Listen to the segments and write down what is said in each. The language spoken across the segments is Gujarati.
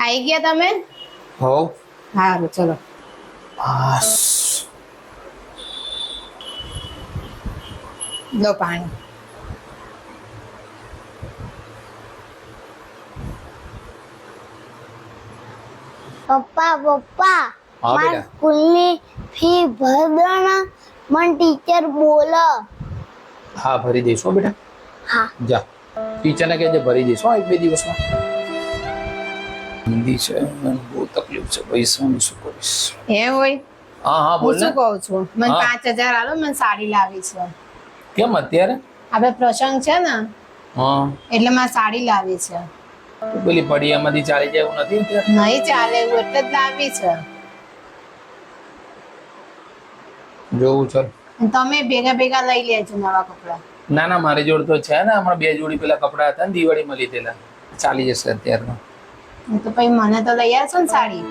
આવી ગયા તમે હો સારું ચલો બસ લો પાણી પપ્પા પપ્પા હા મારી બેટા સ્કૂલની ફી ભર દો ને મને ટીચર બોલો હા ભરી દઈશ હો બેટા હા જા ટીચરને કહેજે ભરી દઈશ હો એક બે દિવસમાં હિન્દી છે મને બહુ તકલીફ છે. પૈસાનું શું કરીશ? એ હોય? હા હા બોલ શું કહું છું? મને પાંચ હજાર આલો મને સાડી લાવી છે. કેમ અત્યારે? આપણે પ્રસંગ છે ને. હા. એટલે મારે સાડી લાવી છે. પેલી પડિયામાંથી ચાલી જાય એવું નથી નહીં ચાલે એવું એટલે જ લાવી છે. જોવું ચાલ. તમે ભેગા ભેગા લઈ લેજો નવા કપડા. ના ના મારી જોડે તો છે ને હમણાં બે જોડી પેલા કપડા હતા ને દિવાળીમાં લીધેલા. ચાલી જશે અત્યારમાં તો પછી મને તો લઈ આવશો ને સાડી.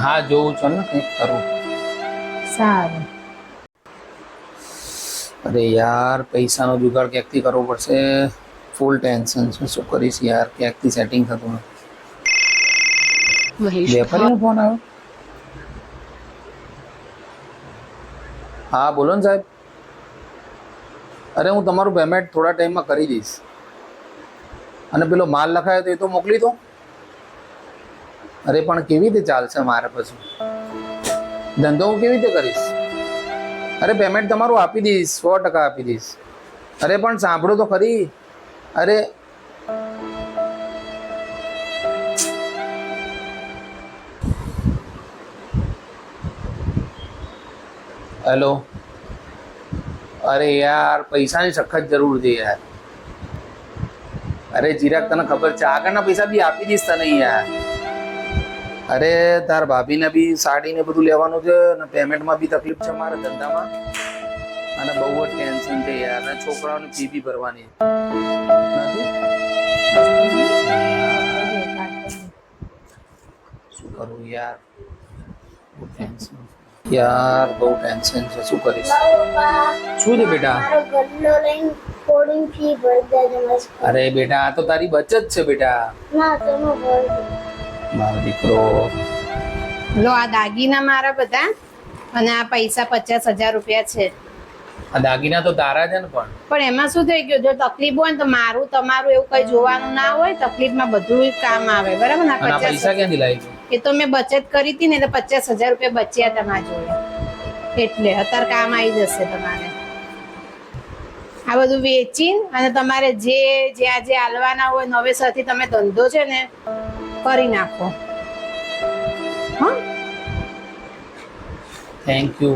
હા જોઉં છું ને કંઈક કરું. સારું. અરે યાર પૈસાનો જુગાડ ક્યાંકથી કરવો પડશે? ફૂલ ટેન્શન છે શું કરીશ યાર? ક્યાંકથી સેટિંગ થતું નથી વેપારીનો ફોન આવ્યો હા? બોલો ને સાહેબ. અરે હું તમારું પેમેન્ટ થોડા ટાઈમમાં કરી દઈશ. અને પેલો માલ લખાયો તો એ તો મોકલી દો. અરે, પણ કેવી રીતે ચાલશે મારે પછી? ધંધો હું કેવી રીતે કરીશ? અરે પેમેન્ટ તમારું આપી દઈશ, સો ટકા આપી દઈશ. અરે, પણ સાંભળો તો ખરી. અરે, હેલો. અરે યાર, પૈસાની સખત જરૂર છે યાર. અરે, ચિરાગ, તને ખબર છે? આગળના પૈસા બી આપી દઈશ તને યાર. અરે, તાર ભાભીને બી સાડીને બધું લેવાનું છે અને પેમેન્ટમાં બી તકલીફ છે મારા ધંધામાં. અને બહુ જ ટેન્શન છે યાર. અને છોકરાઓની ફી બી ભરવાની. શું કરું યાર? યાર, બહુ ટેન્શન છે. શું કરીશ? શું છે બેટા? અરે બેટા, આ તો તારી બચત છે બેટા. ના તમે ભરી મારો દીકરો. લો આ દાગીના મારા બધા અને આ પૈસા પચાસ હજાર રૂપિયા છે. આ દાગીના તો તારા છે ને પણ. પણ એમાં શું થઈ ગયું? જો તકલીફ હોય ને તો મારું તમારું એવું કઈ જોવાનું ના હોય તકલીફમાં બધું કામ આવે બરાબર? ને આ પૈસા ક્યાંથી લાવી એ તો મેં બચત કરી હતી ને એટલે પચાસ હજાર રૂપિયા બચ્યા હતા મારા જોડે. એટલે અત્યારે કામ આવી જશે તમારે. આ બધું વેચી અને તમારે જે જ્યાં જે હાલવાના હોય નવેસરથી તમે ધંધો છે ને કરી નાખો. હા? થેન્ક યુ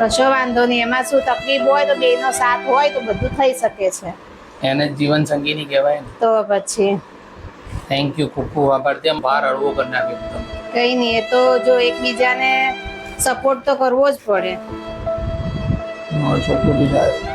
કશો વાંધો નહીં એમાં શું તકલીફ હોય તો બેનો સાથ હોય તો બધું થઈ શકે છે. એને જીવન સંગીની કહેવાય ને. તો પછી? થેન્ક યુ ખૂબ ખૂબ આભાર. તેમ બહાર હળવો કરી નાખ્યો કઈ નહીં એ તો જો એકબીજાને સપોર્ટ તો કરવો જ પડે. છોકરો બી જાય